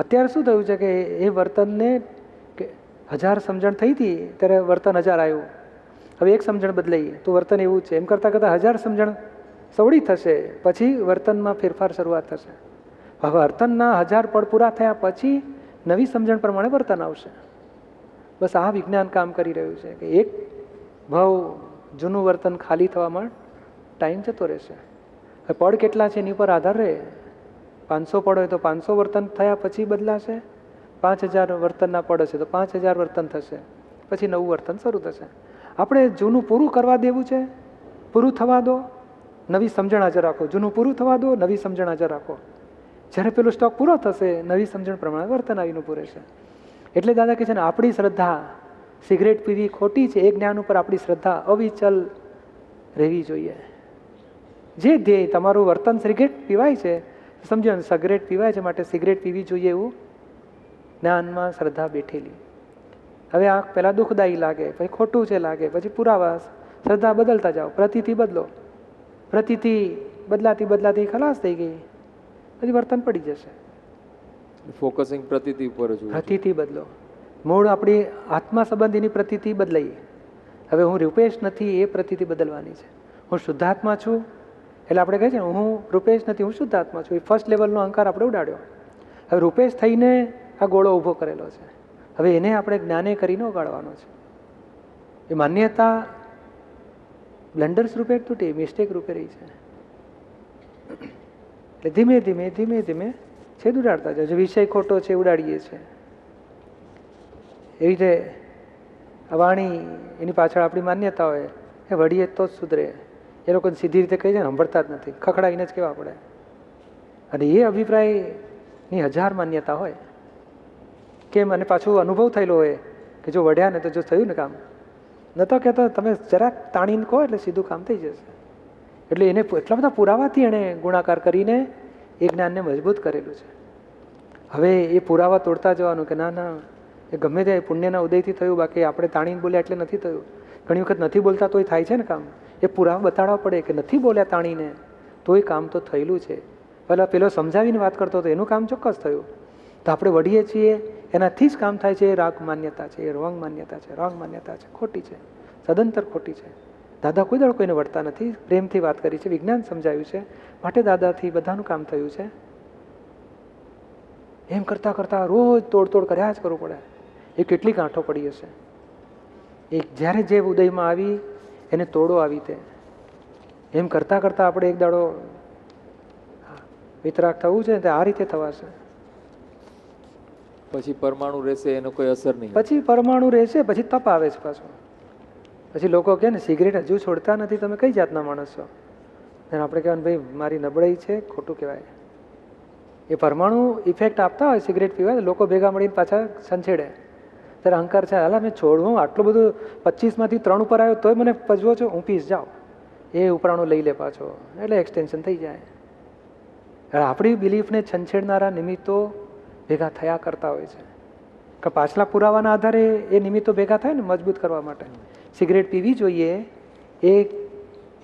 અત્યારે શું થયું છે કે એ વર્તનને કે હજાર સમજણ થઈ હતી, ત્યારે વર્તન હજાર આવ્યું. હવે એક સમજણ બદલાઈ તો વર્તન એવું છે. એમ કરતાં કરતાં હજાર સમજણ સવડી થશે, પછી વર્તનમાં ફેરફાર શરૂઆત થશે. હવે વર્તનના હજાર પળ પૂરા થયા પછી નવી સમજણ પ્રમાણે વર્તન આવશે. બસ આ વિજ્ઞાન કામ કરી રહ્યું છે કે એક ભાવ જૂનું વર્તન ખાલી થવામાં ટાઈમ જતો રહેશે. હવે પળ કેટલા છે એની ઉપર આધાર રહે? પાંચસો પડ હોય તો પાંચસો વર્તન થયા પછી બદલાશે? પાંચ હજાર વર્તનના પડ હશે તો પાંચ હજાર વર્તન થશે. પછી નવું વર્તન શરૂ થશે. આપણે જૂનું પૂરું કરવા દેવું છે? પૂરું થવા દો. નવી સમજણ હાજર રાખો. જૂનું પૂરું થવા દો, નવી સમજણ હાજર રાખો. જ્યારે પેલો સ્ટોક પૂરો થશે, નવી સમજણ પ્રમાણે વર્તન આવીને પૂરે છે. એટલે દાદા કહે છે ને, આપણી શ્રદ્ધા સિગરેટ પીવી ખોટી છે, એ જ્ઞાન ઉપર આપણી શ્રદ્ધા અવિચલ રહેવી જોઈએ. જે ધ્યેય તમારું વર્તન સિગરેટ પીવાય છે સમજો ને સિગરેટ પીવાય છે માટે સિગરેટ પીવી જોઈએ એવું? જ્ઞાનમાં શ્રદ્ધા બેઠેલી. હવે આ પહેલાં દુઃખદાયી લાગે પછી ખોટું છે લાગે પછી પુરાવા શ્રદ્ધા બદલતા જાઓ પ્રતિથી બદલો. પ્રતિથી બદલાતી બદલાતી ખલાસ થઈ ગઈ. પછી વર્તન પડી જશે. ફોકસિંગ પ્રતિથી ઉપર જ પ્રતિથી બદલો. મૂળ આપણી આત્મા સંબંધીની પ્રતિથી બદલાઈએ. હવે હું રૂપેશ નથી એ પ્રતિથી બદલવાની છે. હું શુદ્ધાત્મા છું એટલે આપણે કહીએ છીએ ને, હું રૂપેશ નથી હું શુદ્ધાત્મા છું. એ ફર્સ્ટ લેવલનો અહંકાર આપણે ઉડાડ્યો. હવે રૂપેશ થઈને આ ગોળો ઊભો કરેલો છે. હવે એને આપણે જ્ઞાને કરીને ઉગાડવાનો છે. એ માન્યતા બ્લન્ડર્સ રૂપે તૂટી મિસ્ટેક રૂપે રહી છે. એટલે ધીમે ધીમે ધીમે ધીમે છેદ ઉડાડતા જાય વિષય ખોટો છે ઉડાડીએ છીએ એવી રીતે વાણી એની પાછળ આપણી માન્યતા હોય એ વળીએ તો જ સુધરે. એ લોકોને સીધી રીતે કહી છે ને જ નથી. ખખડાવીને જ કહેવા પડે. અને એ અભિપ્રાયની હજાર માન્યતા હોય. કેમ? મને પાછું અનુભવ થયેલો હોય કે જો વઢ્યા ને તો જો થયું ને કામ. ન તો કહેતો, તમે જરાક તાણીને કહો એટલે સીધું કામ થઈ જશે. એટલે એને એટલા બધા પુરાવાથી એણે ગુણાકાર કરીને એ જ્ઞાનને મજબૂત કરેલું છે. હવે એ પુરાવા તોડતા જવાનું કે ના ના, એ ગમે તે પુણ્યના ઉદયથી થયું, બાકી આપણે તાણીને બોલ્યા એટલે નથી થયું. ઘણી વખત નથી બોલતા તોય થાય છે ને કામ. એ પુરાવા બતાડવા પડે કે નથી બોલ્યા તાણીને તોય કામ તો થયેલું છે. પહેલાં પેલો સમજાવીને વાત કરતો હતો, એનું કામ ચોક્કસ થયું. તો આપણે વળીએ છીએ, એનાથી જ કામ થાય છે, એ રાગ માન્યતા છે, એ રોંગ માન્યતા છે, રોંગ માન્યતા છે, ખોટી છે, સદંતર ખોટી છે. દાદા કોઈ દળ કોઈને વળતા નથી, પ્રેમથી વાત કરી છે, વિજ્ઞાન સમજાવ્યું છે, માટે દાદાથી બધાનું કામ થયું છે. એમ કરતાં કરતાં રોજ તોડતોડ કર્યા જ કરવું પડે. એ કેટલી ગાંઠો પડી હશે. એક જ્યારે જે ઉદયમાં આવી એને તોડો આવી તે. એમ કરતાં કરતાં આપણે એક દાડો હા, વિતરાગ થવું છે તે આ રીતે થવાશે. પછી પરમાણુ રહેશે એનો કોઈ અસર નહીં. પછી પરમાણુ રહેશે પછી તપ આવે છે પાછું. પછી લોકો કહે ને સિગરેટ હજુ છોડતા નથી તમે કઈ જાતના માણસ છો? અને આપણે કહેવાનું ભાઈ મારી નબળાઈ છે ખોટું કહેવાય. એ પરમાણુ ઇફેક્ટ આપતા હોય સિગરેટ પીવાય તો લોકો ભેગા મળીને પાછા સંછેડે. ત્યારે અહંકાર છે હાલા મેં છોડવું? આટલું બધું પચીસમાંથી ત્રણ ઉપર આવ્યો તોય મને પજવો છો? હું પીસ જાઉં. એ ઉપરાણું લઈ લે પાછો. એટલે એક્સટેન્શન થઈ જાય. આપણી બિલીફને છંછેડનારા નિમિત્તો ભેગા થયા કરતા હોય છે. કે પાછલા પુરાવાના આધારે એ નિમિત્તો ભેગા થાય ને મજબૂત કરવા માટે. સિગરેટ પીવી જોઈએ. એ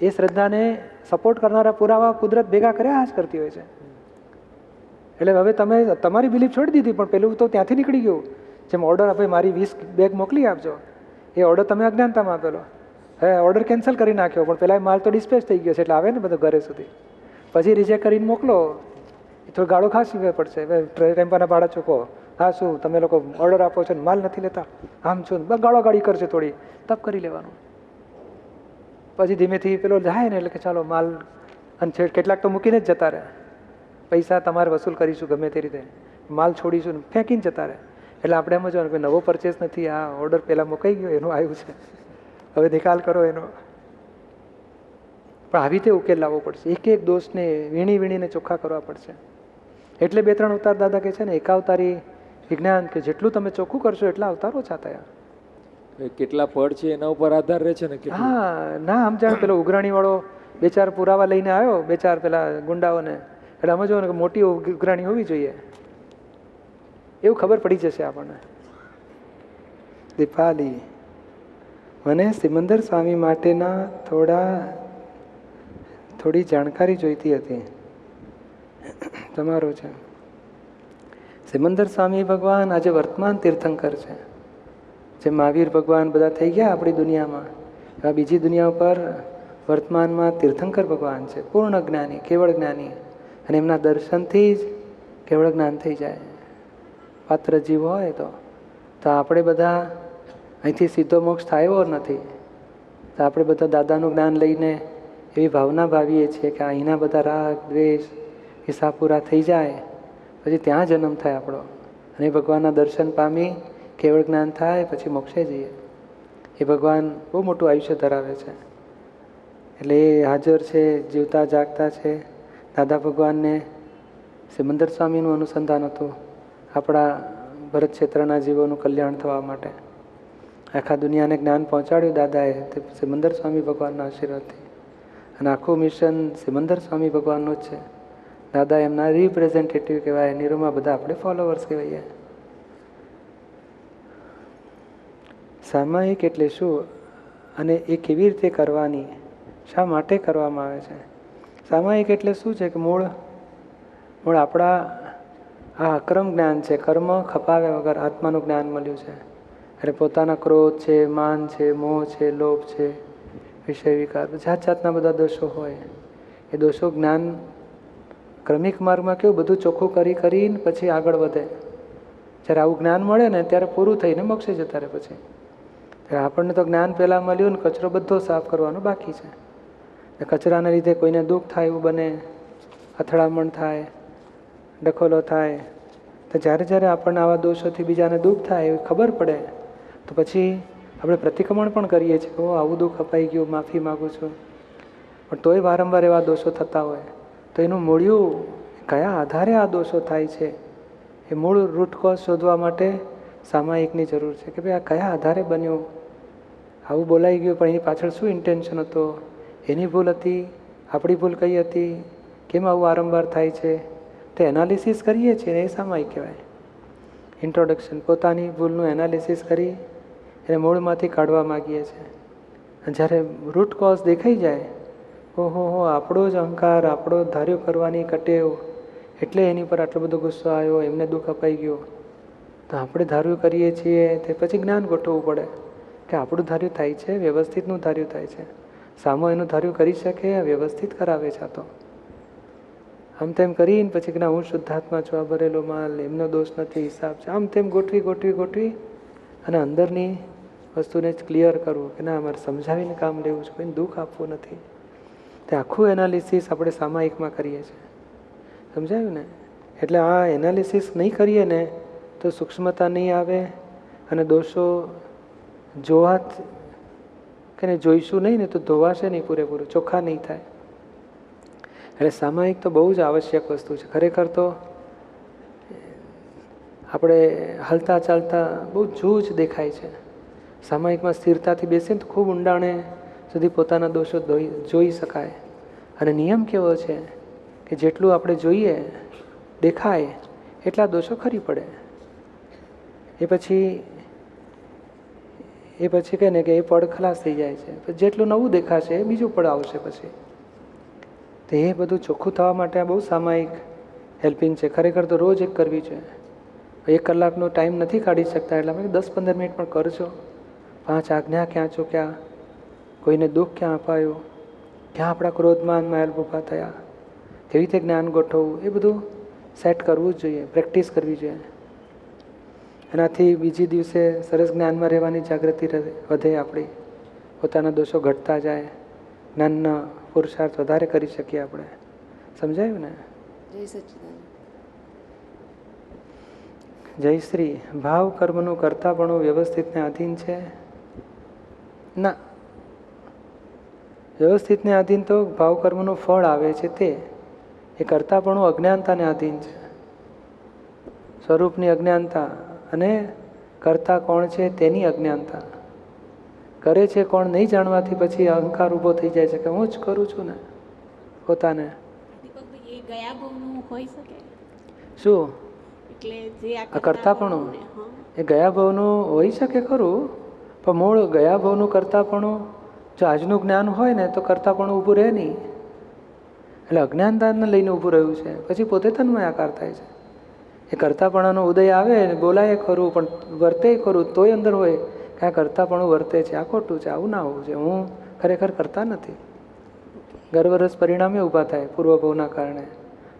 એ શ્રદ્ધાને સપોર્ટ કરનારા પુરાવા કુદરત ભેગા કર્યા જ કરતી હોય છે. એટલે હવે તમે, તમારી બિલીફ છોડી દીધી, પણ પેલું તો ત્યાંથી નીકળી ગયું. જેમ ઓર્ડર આપે, મારી વીસ બેગ મોકલી આપજો. એ ઓર્ડર તમે અજ્ઞાનતામાં આપેલો. હવે ઓર્ડર કેન્સલ કરી નાખ્યો, પણ પેલા માલ તો ડિસ્પેચ થઈ ગયો છે, એટલે આવે ને બધો ઘરે સુધી. પછી રિજેક્ટ કરીને મોકલો. એ થોડી ગાળો ખાસી પડશે. ટેમ્પાના ભાડા ચૂકો. હા, શું? તમે લોકો ઓર્ડર આપો છો ને માલ નથી લેતા? આમ છો ને ગાળો ગાળી કરશે થોડી. તપ કરી લેવાનું. પછી ધીમેથી પેલો જાય ને એટલે કે ચાલો માલ, અને કેટલાક તો મૂકીને જ જતા રહે. પૈસા તમારે વસૂલ કરીશું ગમે તે રીતે. માલ છોડીશું ને ફેંકીને જતા રહે. એટલે આપણે એમ જોવાનું કે નવો પરચેસ નથી આ ઓર્ડર પહેલાં મુકાઈ ગયો એનું આવ્યું છે. હવે નિકાલ કરો એનો. પણ આવી રીતે ઉકેલ લાવવો પડશે. એક એક દોષને વીણી વીણીને ચોખ્ખા કરવા પડશે. એટલે બે ત્રણ અવતાર દાદા કહે છે ને એક અવતારી વિજ્ઞાન કે જેટલું તમે ચોખ્ખું કરશો એટલા અવતારો છાતા થયા કેટલા પડ છે એના ઉપર આધાર રહે છે ને હા ના આમ જાણે પેલો ઉઘરાણી વાળો બે ચાર પુરાવા લઈને આવ્યો બે ચાર પેલા ગુંડાઓને. એટલે અમે જોવાનું કે મોટી ઉઘરાણી હોવી જોઈએ. એવું ખબર પડી જશે આપણને. દીપાલી, મને સિમંદર સ્વામી માટેના થોડા, થોડી જાણકારી જોઈતી હતી. તમારો છે. સિમંદર સ્વામી ભગવાન આજે વર્તમાન તીર્થંકર છે. જે મહાવીર ભગવાન બધા થઈ ગયા આપણી દુનિયામાં. એવા બીજી દુનિયા ઉપર વર્તમાનમાં તીર્થંકર ભગવાન છે. પૂર્ણ જ્ઞાની, કેવળ જ્ઞાની. અને એમના દર્શનથી જ કેવળ જ્ઞાન થઈ જાય. પાત્ર જીવ હોય તો. તો આપણે બધા અહીંથી સીધો મોક્ષ થયો નથી. તો આપણે બધા દાદાનું જ્ઞાન લઈને એવી ભાવના ભાવીએ છીએ કે અહીંના બધા રાગ, દ્વેષ હિસાબ પૂરા થઈ જાય. પછી ત્યાં જન્મ થાય આપણો. અને ભગવાનના દર્શન પામી કેવળ જ્ઞાન થાય પછી મોક્ષે જઈએ. એ ભગવાન બહુ મોટું આયુષ્ય ધરાવે છે. એટલે એ હાજર છે, જીવતા, જાગતા છે. દાદા ભગવાનને સિમંદર સ્વામીનું અનુસંધાન હતું. આપણા ભરત ક્ષેત્રના જીવોનું કલ્યાણ થવા માટે. આખા દુનિયાને જ્ઞાન પહોંચાડ્યું દાદાએ તે સિમંદર સ્વામી ભગવાનના આશીર્વાદથી. અને આખું મિશન સિમંદર સ્વામી ભગવાનનું જ છે. દાદા એમના રિપ્રેઝેન્ટેટિવ કહેવાય નીરુમાં બધા આપણે ફોલોવર્સ કહેવાય સામાયિક એટલે શું? અને એ કેવી રીતે કરવાની? શા માટે કરવામાં આવે છે? સામાયિક એટલે શું છે કે મૂળ? મૂળ આપણા આ અક્રમ જ્ઞાન છે. કર્મ ખપાવ્યા વગર આત્માનું જ્ઞાન મળ્યું છે. એટલે પોતાના ક્રોધ છે, માન છે, મોહ છે, લોભ છે, વિષય વિકાર. જાત જાતના બધા દોષો હોય. એ દોષો જ્ઞાન ક્રમિક માર્ગમાં કેવું બધું ચોખ્ખું કરી કરીને પછી આગળ વધે. જ્યારે આવું જ્ઞાન મળે ને ત્યારે પૂરું થઈને મોક્ષે જતા રહે પછી. ત્યારે આપણને તો જ્ઞાન પહેલાં મળ્યું ને કચરો બધો સાફ કરવાનો બાકી છે. કચરાના લીધે કોઈને દુઃખ થાય એવું બને, અથડામણ થાય ડખોલો થાય, તો જ્યારે જ્યારે આપણને આવા દોષોથી બીજાને દુઃખ થાય એવી ખબર પડે, તો પછી આપણે પ્રતિક્રમણ પણ કરીએ છીએ કે આવું દુઃખ અપાઈ ગયું, માફી માગું છું. પણ તોય વારંવાર એવા દોષો થતા હોય, તો એનું મૂળિયું કયા આધારે આ દોષો થાય છે, એ મૂળ રૂટ કોઝ શોધવા માટે સામાયિકની જરૂર છે કે, ભાઈ, આ કયા આધારે બન્યું? આવું બોલાઈ ગયું, પણ એની પાછળ શું ઇન્ટેન્શન હતો? એની ભૂલ હતી? આપણી ભૂલ કઈ હતી? કેમ આવું વારંવાર થાય છે? તે એનાલિસિસ કરીએ છીએ એ સામાયિક કહેવાય. ઇન્ટ્રોડક્શન પોતાની ભૂલનું એનાલિસિસ કરી એને મૂળમાંથી કાઢવા માગીએ છીએ. જ્યારે રૂટ કોઝ દેખાઈ જાય, ઓહો હો, આપણો જ અહંકાર, આપણો ધાર્યો કરવાની કટેવ, એટલે એની પર આટલો બધો ગુસ્સો આવ્યો, એમને દુઃખ અપાઈ ગયું. તો આપણે ધાર્યું કરીએ છીએ તે પછી જ્ઞાન ગોઠવવું પડે કે આપણું ધાર્યું થાય છે, વ્યવસ્થિતનું ધાર્યું થાય છે. સામો એનું ધાર્યું કરી શકે, વ્યવસ્થિત કરાવે છે તો. આમ તેમ કરીને પછી કે ના, હું શુદ્ધાત્મા છું, આ ભરેલો માલ, એમનો દોષ નથી, હિસાબ છે. આમ તેમ ગોઠવી ગોઠવી ગોઠવી અને અંદરની વસ્તુને જ ક્લિયર કરવું કે ના અમારે સમજાવીને કામ લેવું છે, કોઈને દુઃખ આપવું નથી. તે આખું એનાલિસિસ આપણે સામાયિકમાં કરીએ છીએ. સમજાયું ને? એટલે આ એનાલિસિસ નહીં કરીએ ને તો સૂક્ષ્મતા નહીં આવે અને દોષો જોવા કે જોઈશું નહીં ને તો ધોવાશે નહીં પૂરેપૂરું, ચોખ્ખા નહીં થાય. એટલે સામાયિક તો બહુ જ આવશ્યક વસ્તુ છે. ખરેખર તો આપણે હલતા ચાલતા બહુ જૂજ દેખાય છે. સામાયિકમાં સ્થિરતાથી બેસીને તો ખૂબ ઊંડાણે સુધી પોતાના દોષો જોઈ શકાય. અને નિયમ કેવો છે કે જેટલું આપણે જોઈએ, દેખાય, એટલા દોષો ખરી પડે. એ પછી એ પછી કહે ને કે એ પડ ખલાસ થઈ જાય છે. જેટલું નવું દેખાશે, એ બીજું પડ આવશે પછી. તો એ બધું ચોખ્ખું થવા માટે આ બહુ સામાયિક હેલ્પિંગ છે. ખરેખર તો રોજ એક કરવી છે. એક કલાકનો ટાઈમ નથી કાઢી શકતા એટલે અમે દસ પંદર મિનિટ પણ કરજો. પાંચ આજ્ઞા ક્યાં ચૂક્યા? કોઈને દુઃખ ક્યાં અપાયું? ક્યાં આપણા ક્રોધમાન માયલ ઊભા થયા? કેવી રીતે જ્ઞાન ગોઠવવું? એ બધું સેટ કરવું જ જોઈએ. પ્રેક્ટિસ કરવી જોઈએ. એનાથી બીજી દિવસે સરસ જ્ઞાનમાં રહેવાની જાગૃતિ વધે આપણી. પોતાના દોષો ઘટતા જાય. જ્ઞાનના પુરુષાર્થ વધારે કરી શકીએ આપણે. સમજાયું ને? જય શ્રી. ભાવ કર્મનું કરતાપણું વ્યવસ્થિતને આધીન છે? ના. વ્યવસ્થિતને આધીન તો ભાવ કર્મનું ફળ આવે છે તે. એ કરતાપણું અજ્ઞાનતાને આધીન છે. સ્વરૂપની અજ્ઞાનતા અને કરતા કોણ છે તેની અજ્ઞાનતા. કરે છે કોણ નહીં જાણવાથી પછી અહંકાર ઊભો થઈ જાય છે કે હું જ કરું છું ને પોતાને. એ ગયા ભાવનું હોઈ શકે? શું? કરતાપણું? એ ગયા ભાવનું હોઈ શકે ખરું? પણ મૂળ ગયા ભાવનું કરતાપણું જો આજનું જ્ઞાન હોય ને તો કરતાપણું ઊભું રહે નહીં. એટલે અજ્ઞાનતાને લઈને ઊભું રહ્યું છે. પછી પોતે તન્મયાકાર થાય છે. એ કરતાપણાનો ઉદય આવે ને બોલાય ખરું પણ વર્તે ખરું તોય અંદર હોય. કે આ કરતાપણું વર્તે છે, આ ખોટું છે, આવું ના હોવું છે હું ખરેખર કરતા નથી. ગર્ભરસ પરિણામે ઊભા થાય પૂર્વભાવના કારણે.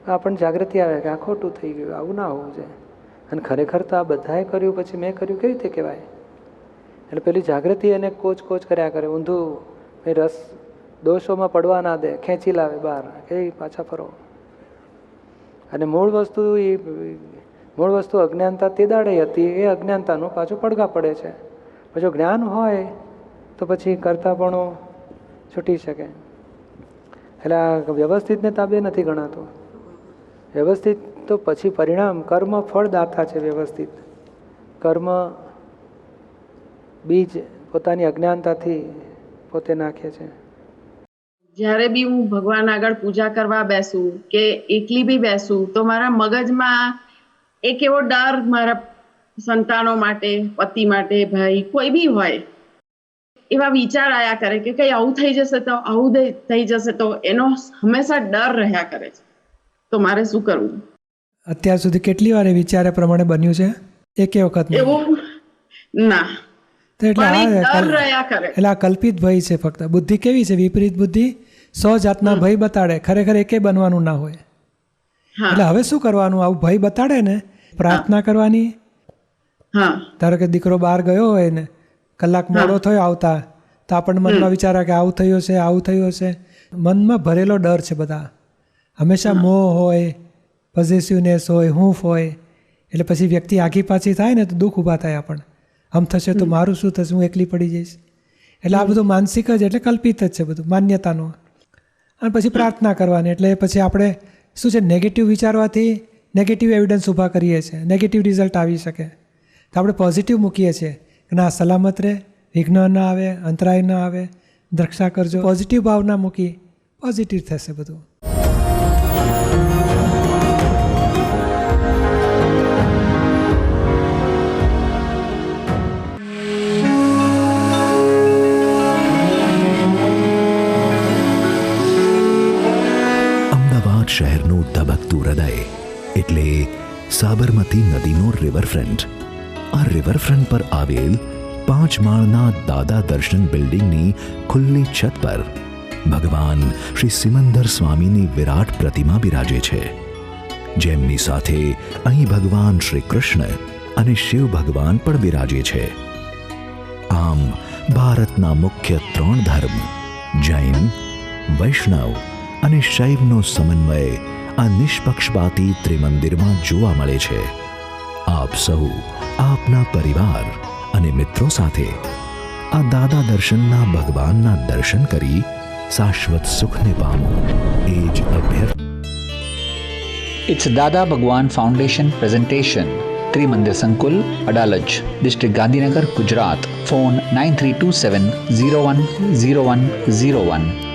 આપણને જાગૃતિ આવે કે આ ખોટું થઈ ગયું, આવું ના હોવું છે અને ખરેખર તો આ બધાએ કર્યું, પછી મેં કર્યું કેવી રીતે કહેવાય? એટલે પેલી જાગૃતિ એને કોચ કોચ કર્યા કરે. ઊંધું એ રસ, દોષોમાં પડવા ના દે, ખેંચી લાવે બહાર, કે પાછા ફરો. અને મૂળ વસ્તુ એ મૂળ વસ્તુ અજ્ઞાનતા તે દાડે હતી, એ અજ્ઞાનતાનું પાછું પડઘા પડે છે. જો જ્ઞાન હોય, તો પછી કરતાપણો છૂટી શકે. એટલે આ વ્યવસ્થિતને તાબે નથી ગણાતું. વ્યવસ્થિત તો પછી પરિણામ કર્મ ફળદાતા છે વ્યવસ્થિત. કર્મ બીજ પોતાની અજ્ઞાનતાથી પોતે નાખે છે. જ્યારે બી હું ભગવાન આગળ પૂજા કરવા બેસું કે એકલી બી બેસું, તો મારા મગજમાં એક એવો ડર મારા સંતાનો માટે પતિ માટે ભાઈ કોઈ બી હોય એવા વિચાર આયા કરે કે કઈ આવું થઈ જશે તો આવું થઈ જશે તો એનો હંમેશા ડર રહ્યા કરે છે. તો મારે શું કરવું? અત્યાર સુધી કેટલી વાર એ વિચારે પ્રમાણે બન્યું છે? એક વખત એવું? ના. એટલે આ ડર રહ્યા કરે. એટલે કલ્પિત ભય છે ફક્ત. બુદ્ધિ કેવી છે? વિપરીત બુદ્ધિ? સો જાતના ભય બતાડે. ખરેખર એકે બનવાનું ના હોય. હા. એટલે હવે શું કરવાનું? આવું ભય બતાડે ને? પ્રાર્થના કરવાની? હા. ધારો કે દીકરો બહાર ગયો હોય ને કલાક મોડો થયો આવતા તો આપણને મનમાં વિચાર કે આવું થયું છે આવું થયું છે મનમાં ભરેલો ડર છે બધા. હંમેશા મોહ હોય પોઝિટિવનેસ હોય હૂંફ હોય એટલે પછી વ્યક્તિ આખી પાછી થાય ને તો દુઃખ ઊભા થાય આપણને. આમ થશે તો મારું શું થશે હું એકલી પડી જઈશ. એટલે આ બધું માનસિક જ એટલે કલ્પિત જ છે બધું માન્યતાનું. અને પછી પ્રાર્થના કરવાની એટલે પછી આપણે શું છે નેગેટિવ વિચારવાથી નેગેટિવ એવિડન્સ ઊભા કરીએ છીએ નેગેટિવ રિઝલ્ટ આવી શકે. તો આપણે પોઝિટિવ મૂકીએ છીએ કે ના, સલામત રહે, વિઘ્ન ન આવે, અંતરાય ન આવે, દ્રક્ષા કરજો. પોઝિટિવ ભાવના મૂકી પોઝિટિવ થશે બધું. અમદાવાદ શહેરનું ધબકતું હૃદય એટલે સાબરમતી નદીનો રિવરફ્રન્ટ આ રિવરફ્રન્ટ પર આવેલ પાંચ માળના દાદા દર્શન બિલ્ડિંગની ખુલ્લી છત પર ભગવાન શ્રી સિમંદર સ્વામીની વિરાટ પ્રતિમા બિરાજે છે. જેમની સાથે અહીં ભગવાન શ્રી કૃષ્ણ અને શિવ ભગવાન પણ બિરાજે છે. આમ ભારતના મુખ્ય ત્રણ ધર્મ, જૈન, વૈષ્ણવ અને શૈવનો સમન્વય આ નિષ્પક્ષપાતી ત્રિમંદિરમાં જોવા મળે છે. આપ સહુ આપના પરિવાર અને મિત્રો સાથે આ દાદા દર્શનના ભગવાનના દર્શન કરી શાશ્વત સુખને પામો એ જ અભ્યર્થ It's Dada Bhagwan Foundation presentation. Trimandir Sankul, Adalaj, District Gandhinagar, Gujarat. Phone 9327 010101.